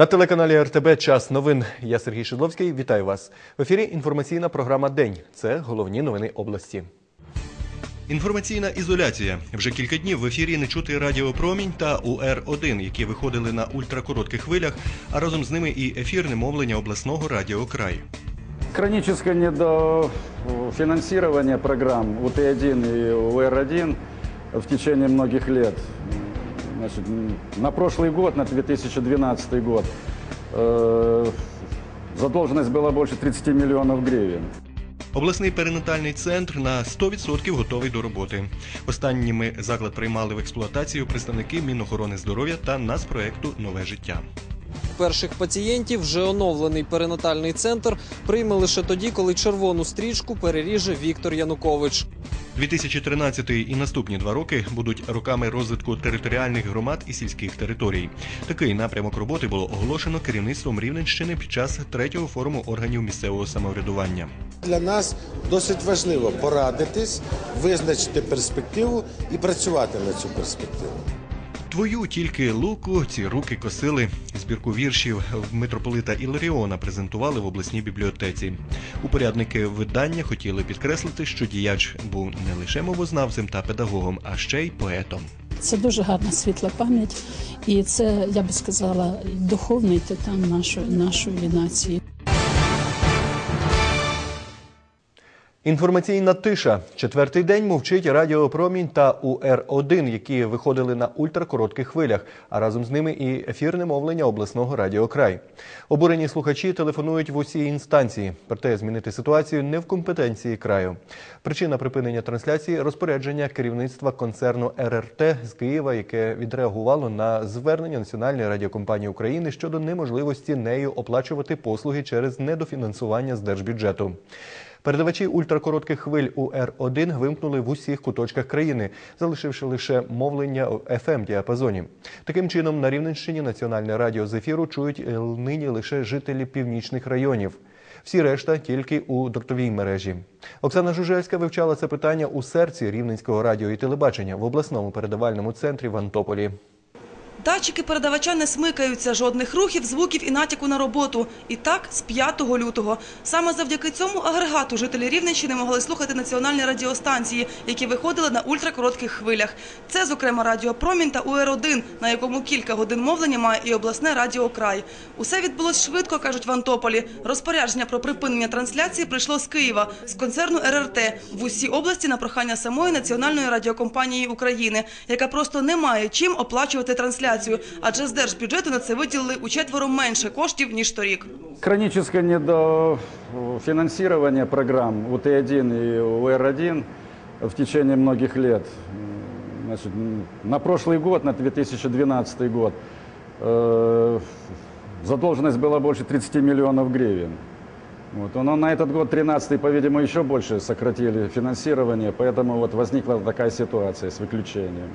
На телеканалі РТБ час новин. Я Сергій Шидловський. Вітаю вас. В ефірі інформаційна програма День. Це головні новини області. Інформаційна ізоляція. Вже кілька днів в ефірі не чути радіопромінь та УР-1, які виходили на ультракоротких хвилях, а разом з ними і ефірне мовлення обласного радіо Край. Хроническое недофинансирование программ УТ-1 и УР-1 в течение многих лет. Значит, на прошлый год, на 2012 год, э, задолженность была больше 30 миллионов гривен. Обласний перинатальний центр на 100% готовий до роботи. Останніми заклад приймали в експлуатацію представники Мінохорони здоров'я та Нацпроекту Нове життя. Перших пацієнтів вже оновлений перинатальний центр прийме лише тоді, коли червону стрічку переріже Віктор Янукович. 2013 і наступні два роки будуть роками розвитку територіальних громад і сільських територій. Такий напрямок роботи було оголошено керівництвом Рівненщини під час третього форуму органів місцевого самоврядування. Для нас досить важливо порадитись, визначити перспективу і працювати на цю перспективу. Твою тільки луку ці руки косили. Збірку віршів митрополита Іларіона презентували в обласній бібліотеці. Упорядники видання хотіли підкреслити, що діяч був не лише мовознавцем та педагогом, а ще й поетом. Це дуже гарна світла пам'ять, і це я би сказала духовний титан нашої нашої нації. Інформаційна тиша. Четвертий день мовчить Радіопромінь та УР-1, які виходили на ультракоротких хвилях, а разом з ними і ефірне мовлення обласного радіокрай. Обурені слухачі телефонують в усі інстанції, проте змінити ситуацію не в компетенції краю. Причина припинення трансляції розпорядження керівництва концерну РРТ з Києва, яке відреагувало на звернення Національної радіокомпанії України щодо неможливості нею оплачувати послуги через недофінансування з держбюджету. Передавачі ультракоротких хвиль УР-1 вимкнули в усіх куточках країни, залишивши лише мовлення в fm діапазоні. Таким чином, на Рівненщині національне радіо з ефіру чують е, нині лише жителі північних районів. Всі решта тільки у дротовій мережі. Оксана Жужельська вивчала це питання у серці рівненського радіо і телебачення в обласному передавальному центрі в Антополі. Датчики передавача не смикаються, жодних рухів, звуків і натяку на роботу. І так з 5 лютого. Саме завдяки цьому агрегату жителі Рівненщини могли слухати національні радіостанції, які виходили на ультракоротких хвилях. Це, зокрема, Радіо Промінь та УР-1, на якому кілька годин мовлення має і обласне радіо Край. Усе відбулось швидко, кажуть в Антополі. Розпорядження про припинення трансляції прийшло з Києва, з концерну РРТ в усій області на прохання самої національної радіокомпанії України, яка просто не має чим оплачувати трансляцію, адже з держбюджету на це виділили у четверо менше коштів ніж торік. Хроническое недофинансирование программ УТ-1 и УР-1 в течение многих лет. Значит, на прошлый год, на 2012 год, э, задолженность была больше 30 миллионов гривен. Вот. Но на этот год, 13 по-видимому, еще больше сократили финансирование, поэтому вот возникла такая ситуация с выключением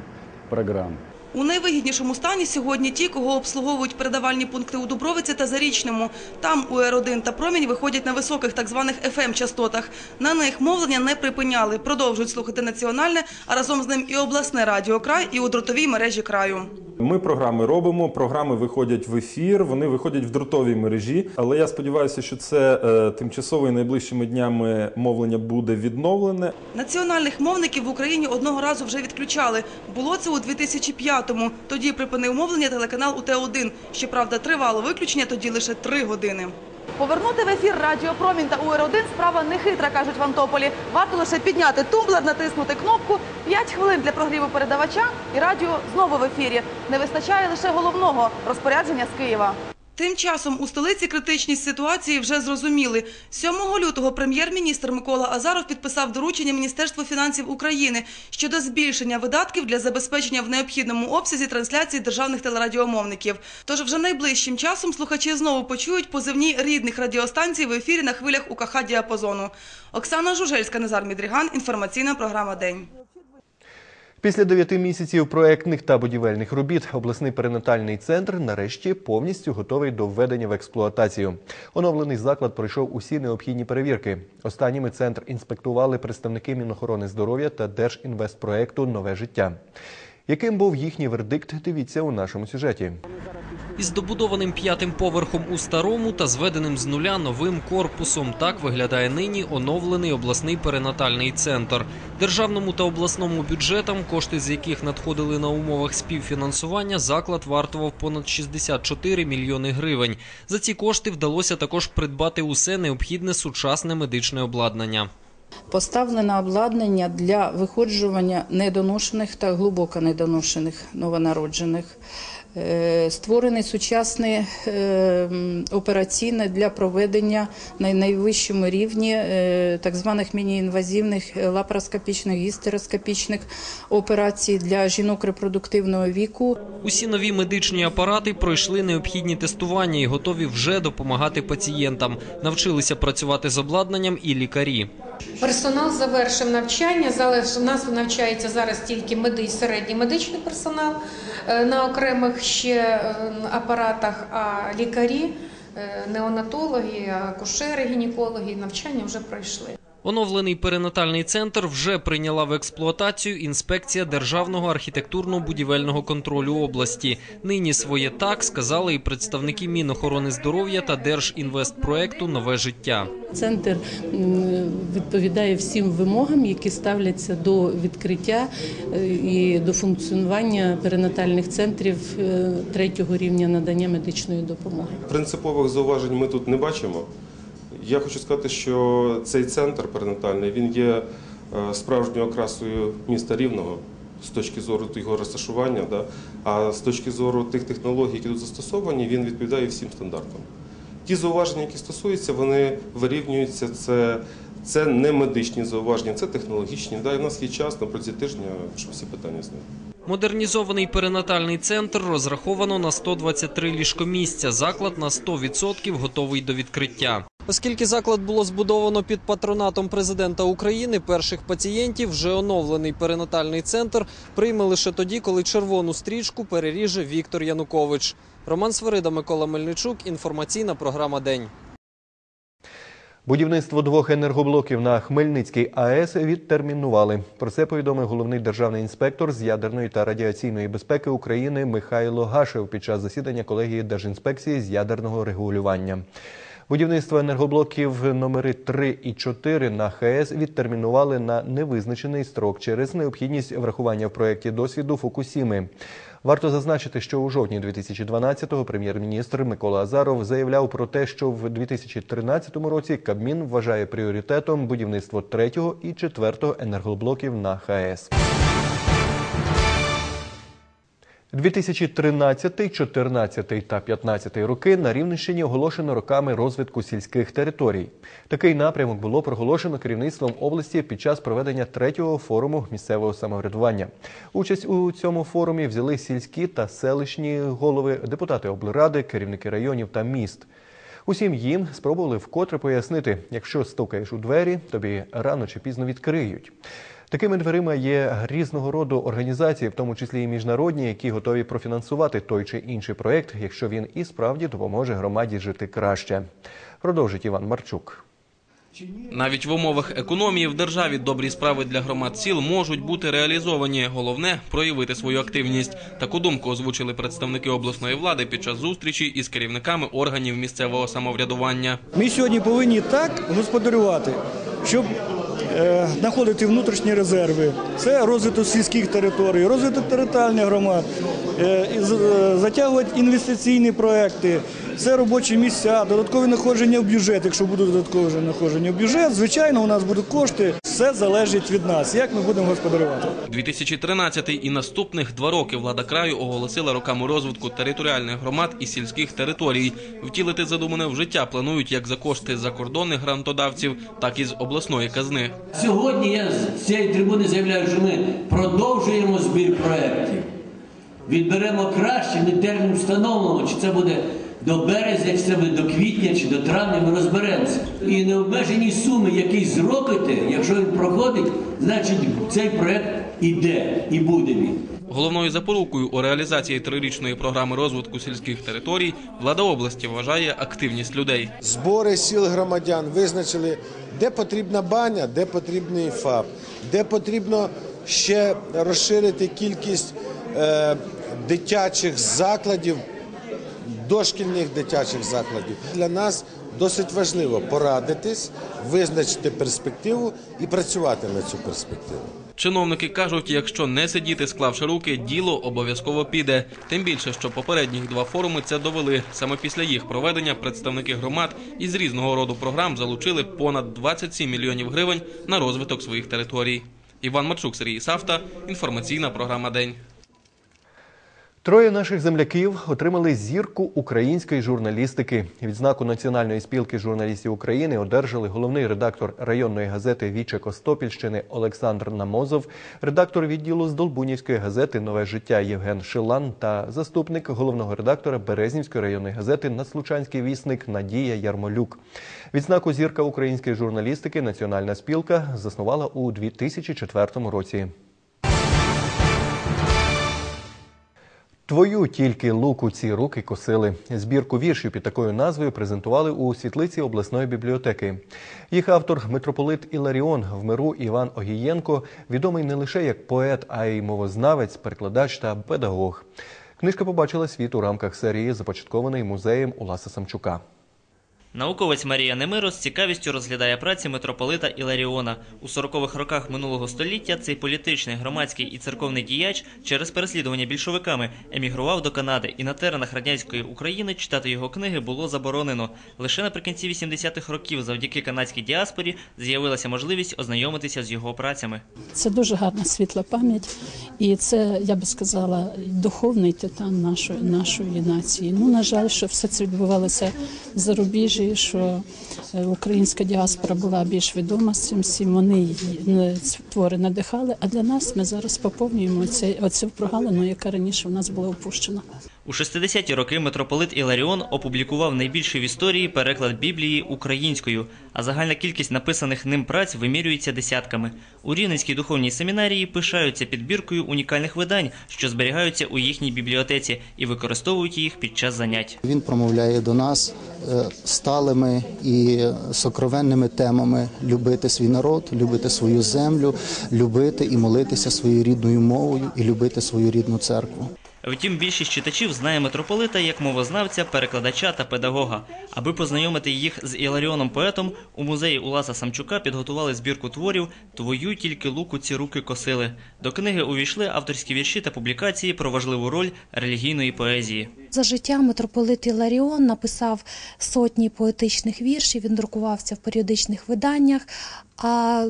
программ. У найвигіднішому стані сьогодні ті, кого обслуговують передавальні пункти у Дубровиці та Зарічному. Там УР-1 та Промінь виходять на високих так званих ФМ-частотах. На них мовлення не припиняли, продовжують слухати національне, а разом з ним і обласне радіо «Край», і у дротовій мережі краю. Ми програми робимо, програми виходять в ефір, вони виходять в дротовій мережі. Але я сподіваюся, що це е, тимчасово і найближчими днями мовлення буде відновлене. Національних мовників в Україні одного разу вже відключали. Було це у 2005-му. Тоді припинив мовлення телеканал УТ-1. Щоправда, тривало виключення тоді лише три години. Повернути в ефір Радіо Промінь та УР-1 справа не хитра, кажуть в Антополі. Варто лише підняти тумблер, натиснути кнопку. П'ять хвилин для прогріву передавача і радіо знову в ефірі. Не вистачає лише головного розпорядження з Києва. Тим часом у столиці критичність ситуації вже зрозуміли. 7 лютого прем'єр-міністр Микола Азаров підписав доручення Міністерству фінансів України щодо збільшення видатків для забезпечення в необхідному обсязі трансляції державних телерадіомовників. Тож вже найближчим часом слухачі знову почують позивні рідних радіостанцій в ефірі на хвилях УКХ діапазону. Оксана Жужельська, Назар Мідріган. Інформаційна програма День. Після дев'яти місяців проектних та будівельних робіт обласний перинатальний центр нарешті повністю готовий до введення в експлуатацію. Оновлений заклад пройшов усі необхідні перевірки. Останніми центр інспектували представники Мінохорони здоров'я та Держінвестпроекту Нове життя. Яким був їхній вердикт? Дивіться у нашому сюжеті. Із добудованим п'ятим поверхом у старому та зведеним з нуля новим корпусом так виглядає нині оновлений обласний перинатальний центр. Державному та обласному бюджетам, кошти з яких надходили на умовах співфінансування, заклад вартував понад 64 мільйони гривень. За ці кошти вдалося також придбати усе необхідне сучасне медичне обладнання. Поставлено обладнання для виходжування недоношених та глибоко недоношених новонароджених. Е, Створений сучасний е, операційний для проведення на найвищому рівні е, так званих мініінвазивних лапароскопічних гістероскопічних операцій для жінок репродуктивного віку. Усі нові медичні апарати пройшли необхідні тестування і готові вже допомагати пацієнтам. Навчилися працювати з обладнанням і лікарі. Персонал завершив навчання. Зараз у нас навчається зараз тільки меди, середній медичний персонал е, на окремих ще е, апаратах, а лікарі, е, неонатологи, акушери, гінекологи навчання вже пройшли. Оновлений перинатальний центр вже прийняла в експлуатацію інспекція Державного архітектурно-будівельного контролю області. Нині своє так сказали і представники Мінохорони здоров'я та Держінвестпроекту Нове життя. Центр відповідає всім вимогам, які ставляться до відкриття е, і до функціонування перинатальних центрів е, третього рівня надання медичної допомоги. Принципових зауважень ми тут не бачимо. Я хочу сказати, що цей центр перинатальний він є е, справжньою окрасою міста Рівного з точки зору його розташування, да? а з точки зору тих технологій, які тут застосовані, він відповідає всім стандартам. Ті зауваження, які стосуються, вони вирівнюються. Це, це не медичні зауваження, це технологічні. Да? І в нас є час на протязі тижня, щоб всі питання зняти. Модернізований перинатальний центр розраховано на 123 ліжкомісця. Заклад на 100% готовий до відкриття. Оскільки заклад було збудовано під патронатом президента України, перших пацієнтів вже оновлений перинатальний центр прийме лише тоді, коли червону стрічку переріже Віктор Янукович. Роман Свирида, Микола Мельничук. Інформаційна програма День. Будівництво двох енергоблоків на Хмельницькій АЕС відтермінували. Про це повідомив головний державний інспектор з ядерної та радіаційної безпеки України Михайло Гашев під час засідання колегії Держінспекції з ядерного регулювання. Будівництво енергоблоків номери 3 і 4 на ХЕС відтермінували на невизначений строк через необхідність врахування в проєкті досвіду Фукусіми. Варто зазначити, що у жовтні 2012-го прем'єр-міністр Микола Азаров заявляв про те, що в 2013 році Кабмін вважає пріоритетом будівництво третього і четвертого енергоблоків на ХАЕС. 2013, 14 та 15 роки на Рівненщині оголошено роками розвитку сільських територій. Такий напрямок було проголошено керівництвом області під час проведення третього форуму місцевого самоврядування. Участь у цьому форумі взяли сільські та селищні голови, депутати облради, керівники районів та міст. Усім їм спробували вкотре пояснити, якщо стукаєш у двері, тобі рано чи пізно відкриють. Такими дверима є різного роду організації, в тому числі і міжнародні, які готові профінансувати той чи інший проєкт, якщо він і справді допоможе громаді жити краще. Продовжить Іван Марчук. Навіть в умовах економії в державі добрі справи для громад сіл можуть бути реалізовані. Головне проявити свою активність. Таку думку озвучили представники обласної влади під час зустрічі із керівниками органів місцевого самоврядування. Ми сьогодні повинні так господарювати, щоб знаходити внутрішні резерви. Це розвиток сільських територій, розвиток територіальних громад, е, е, затягувати інвестиційні проекти, це робочі місця, додаткові находження в бюджет. Якщо будуть додаткові находження в бюджет, звичайно, у нас будуть кошти. Все залежить від нас, як ми будемо господарювати. 2013 і наступних два роки влада краю оголосила роками розвитку територіальних громад і сільських територій. Втілити задумане в життя планують як за кошти закордонних грантодавців, так і з обласної казни. Сьогодні я з цієї трибуни заявляю, що ми продовжуємо збір проєктів. Відберемо краще, не термін встановлено, чи це буде до березня, чи це буде до квітня, чи до травня, ми розберемося. І необмежені суми, які зробите, якщо він проходить, значить цей проєкт іде і буде він. Головною запорукою у реалізації трирічної програми розвитку сільських територій влада області вважає активність людей. Збори сіл громадян визначили, де потрібна баня, де потрібний ФАП, де потрібно ще розширити кількість е, дитячих закладів дошкільних дитячих закладів. Для нас досить важливо порадитись, визначити перспективу і працювати на цю перспективу. Чиновники кажуть, якщо не сидіти, склавши руки, діло обов'язково піде. Тим більше, що попередніх два форуми це довели. Саме після їх проведення представники громад із різного роду програм залучили понад 27 мільйонів гривень на розвиток своїх територій. Іван Марчук, Сергій Савта. Інформаційна програма День. Троє наших земляків отримали зірку української журналістики. Відзнаку Національної спілки журналістів України одержали головний редактор районної газети Віче Костопільщини Олександр Намозов, редактор відділу Здолбунівської газети Нове життя Євген Шилан та заступник головного редактора Березнівської районної газети Надслучанський вісник Надія Ярмолюк. Відзнаку зірка української журналістики Національна спілка заснувала у 2004 році. Твою тільки луку ці руки косили. Збірку віршів під такою назвою презентували у світлиці обласної бібліотеки. Їх автор митрополит Іларіон в миру Іван Огієнко відомий не лише як поет, а й мовознавець, перекладач та педагог. Книжка побачила світ у рамках серії, започаткованої музеєм Уласа Самчука. Науковець Марія Немиро з цікавістю розглядає праці митрополита Іларіона. У 40-х роках минулого століття цей політичний, громадський і церковний діяч через переслідування більшовиками емігрував до Канади, і на теренах радянської України читати його книги було заборонено. Лише наприкінці 80-х років, завдяки канадській діаспорі, з'явилася можливість ознайомитися з його працями. Це дуже гарна світла пам'ять, і це я би сказала духовний титан нашої нашої нації. Ну на жаль, що все це відбувалося в зарубіжжі, що е, українська діаспора була більш відома з цим всім. Вони е, твори надихали. А для нас ми зараз поповнюємо цю прогалину, яка раніше в нас була опущена. У 60-ті роки митрополит Іларіон опублікував найбільший в історії переклад Біблії українською, а загальна кількість написаних ним праць вимірюється десятками. У Рівненській духовній семінарії пишаються підбіркою унікальних видань, що зберігаються у їхній бібліотеці і використовують їх під час занять. Він промовляє до нас е, сталими і сокровенними темами любити свій народ, любити свою землю, любити і молитися своєю рідною мовою і любити свою рідну церкву. Втім, більшість читачів знає митрополита як мовознавця, перекладача та педагога. Аби познайомити їх з Іларіоном поетом, у музеї Уласа Самчука підготували збірку творів Твою тільки луку ці руки косили. До книги увійшли авторські вірші та публікації про важливу роль релігійної поезії. За життя митрополит Іларіон написав сотні поетичних віршів. Він друкувався в періодичних виданнях. А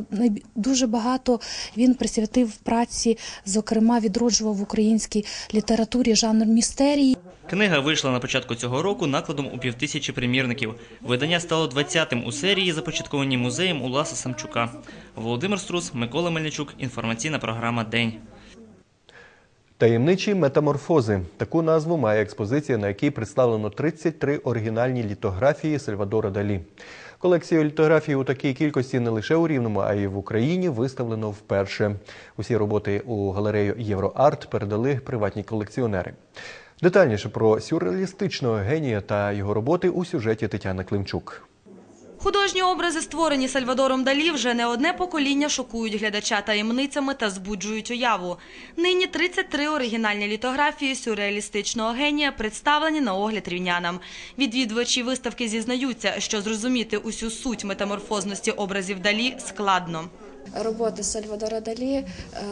дуже багато він присвятив праці, зокрема, відроджував в українській літературі жанр містерії. Книга вийшла на початку цього року накладом у півтисячі примірників. Видання стало 20-тим у серії, започаткованій музеєм Уласа Самчука. Володимир Струс, Микола Мельничук. Інформаційна програма День. Таємничі метаморфози. Таку назву має експозиція, на якій представлено 33 оригінальні літографії Сальвадора Далі. Колекцію літографій у такій кількості не лише у Рівному, а й в Україні виставлено вперше. Усі роботи у галерею Євроарт передали приватні колекціонери. Детальніше про сюрреалістичного генія та його роботи у сюжеті Тетяни Климчук. Художні образи, створені Сальвадором Далі, вже не одне покоління шокують глядача таємницями та збуджують уяву. Нині 33 оригінальні літографії сюрреалістичного генія представлені на огляд рівнянам. Відвідувачі виставки зізнаються, що зрозуміти усю суть метаморфозності образів Далі складно. роботи Сальвадора Далі е,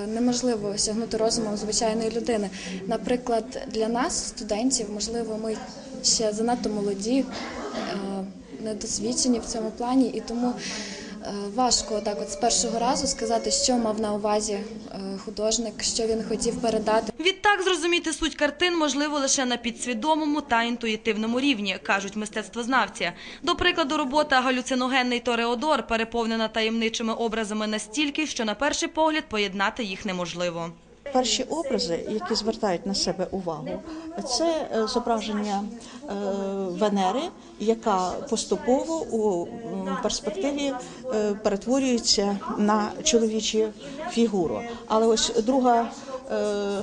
неможливо осягнути розумом звичайної людини. Наприклад, для нас, студентів, можливо, ми ще занадто молоді, е, недосвідчені в цьому плані, і тому е, важко так от з першого разу сказати, що мав на увазі е, художник, що він хотів передати. Відтак зрозуміти суть картин можливо лише на підсвідомому та інтуїтивному рівні, кажуть мистецтвознавці. До прикладу, робота галюциногенний Тореодор переповнена таємничими образами настільки, що на перший погляд поєднати їх неможливо. Перші образи, які звертають на себе увагу, це е, зображення е, Венери, яка поступово у перспективі е, перетворюється на чоловічу фігуру. Але ось друга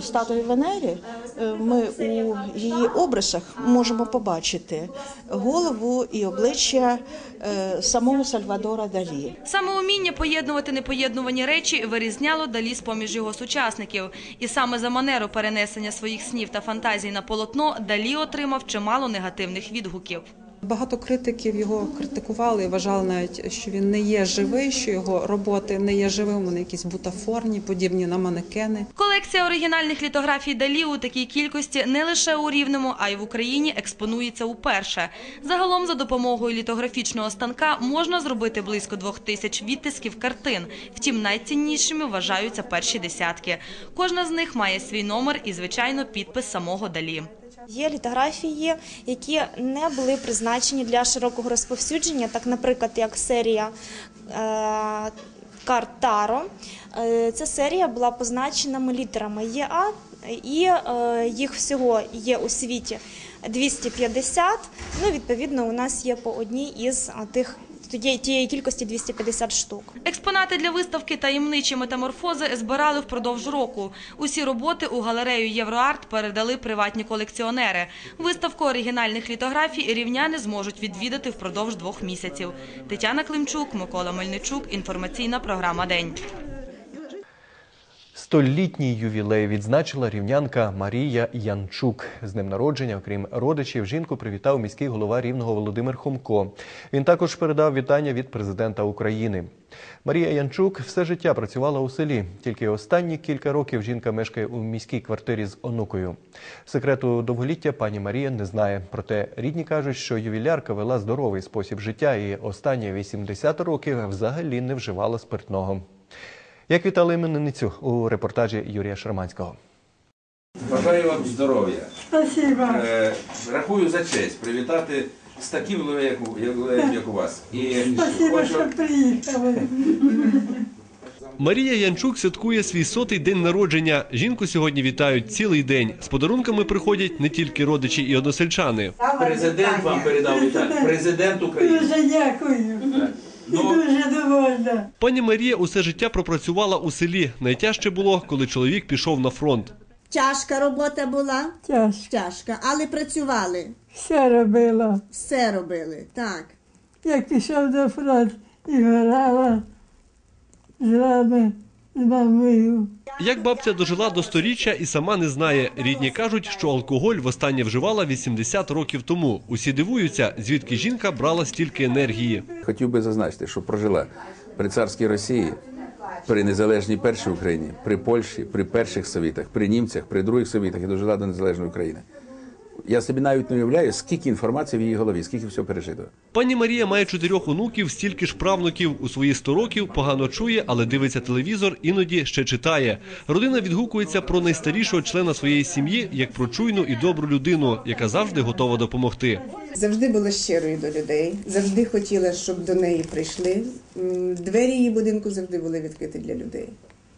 статуї Венері е, ми у її обрисах можемо побачити голову і обличчя е, самого Сальвадора Далі. Саме уміння поєднувати непоєднувані речі вирізняло Далі з-поміж його сучасників. І саме за манеру перенесення своїх снів та фантазій на полотно Далі отримав чимало негативних відгуків. Багато критиків його критикували, вважали навіть, що він не є живий, що його роботи не є живими, вони якісь бутафорні, подібні на манекени. Колекція оригінальних літографій Далі у такій кількості не лише у Рівному, а й в Україні експонується уперше. Загалом за допомогою літографічного станка можна зробити близько двох тисяч відтисків картин. Втім, найціннішими вважаються перші десятки. Кожна з них має свій номер і, звичайно, підпис самого Далі. Є літографії, які не були призначені для широкого розповсюдження, так, наприклад, як серія е, карт Таро. Е, Ця серія була позначена літерами ЄА, і е, їх всього є у світі 250. Ну, відповідно, у нас є по одній із тих тієї- тієї кількості 250 штук. Експонати для виставки таємничі метаморфози збирали впродовж року. Усі роботи у галерею Євроарт передали приватні колекціонери. Виставку оригінальних літографій рівняни зможуть відвідати впродовж двох місяців. Тетяна Климчук, Микола Мельничук. Інформаційна програма День. Столітній ювілей відзначила рівнянка Марія Янчук. З днем народження, окрім родичів, жінку привітав міський голова Рівного Володимир Хомко. Він також передав вітання від президента України. Марія Янчук все життя працювала у селі. Тільки останні кілька років жінка мешкає у міській квартирі з онукою. Секрету довголіття пані Марія не знає. Проте рідні кажуть, що ювілярка вела здоровий спосіб життя і останні 80 років взагалі не вживала спиртного. Як вітали іменинницю у репортажі Юрія Шарманського. Бажаю вам здоров'я. Спасибо. Е, рахую за честь привітати з таким як, у- як у вас. І Спасибо, хочу- що приїхали. Марія Янчук святкує свій сотий день народження. Жінку сьогодні вітають цілий день. З подарунками приходять не тільки родичі і односельчани. Президент вам передав вітання. Президент України. Дуже дякую. І дуже довольна. Пані Марія усе життя пропрацювала у селі. Найтяжче було, коли чоловік пішов на фронт. Тяжка робота була? Тяжко. Тяжка, але працювали. Все робила. Все робили, так. Як пішов до фронт і грала з вами, з. Як бабця дожила до сторіччя і сама не знає. Рідні кажуть, що алкоголь востаннє вживала 80 років тому. Усі дивуються, звідки жінка брала стільки енергії. Хотів би зазначити, що прожила при царській Росії, при незалежній першій Україні, при Польщі, при перших совітах, при німцях, при других совітах і дожила до незалежної України. Я собі навіть не уявляю, скільки інформації в її голові, скільки всього пережито. Пані Марія має чотирьох онуків, стільки ж правнуків. У свої 100 років погано чує, але дивиться телевізор, іноді ще читає. Родина відгукується про найстарішого члена своєї сім'ї як про чуйну і добру людину, яка завжди готова допомогти. Завжди була щирою до людей, завжди хотіла, щоб до неї прийшли. Двері її будинку завжди були відкриті для людей.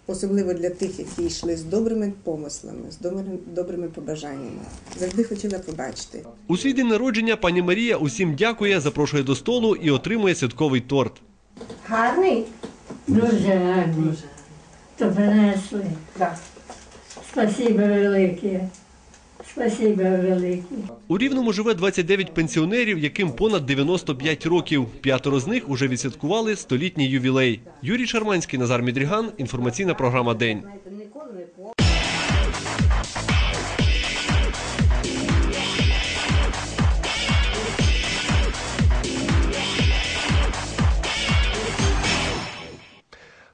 Особливо для тих, які йшли з добрими помислами, з добрими, добрими побажаннями. Завжди хотіла побачити. У свій день народження пані Марія усім дякує, запрошує до столу і отримує святковий торт. Гарний? Дуже гарний. То принесли. Так. Спасибо велике. Спасибо велике. У Рівному живе 29 пенсіонерів, яким понад 95 років. П'ятеро з них уже відсвяткували столітній ювілей. Юрій Шарманський, Назар Мідріган. Інформаційна програма День.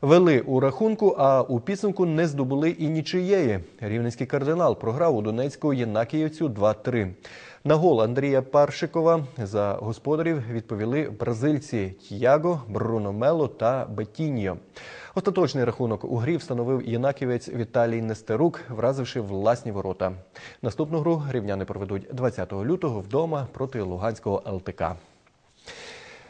Вели у рахунку, а у підсумку не здобули і нічиєї. Рівненський кардинал програв у Донецьку Єнакіївцю 2-3. На гол Андрія Паршикова за господарів відповіли бразильці Т'яго, Бруно Мело та Бетіньо. Остаточний рахунок у грі встановив єнаківець Віталій Нестерук, вразивши власні ворота. Наступну гру рівняни проведуть 20 лютого вдома проти Луганського ЛТК.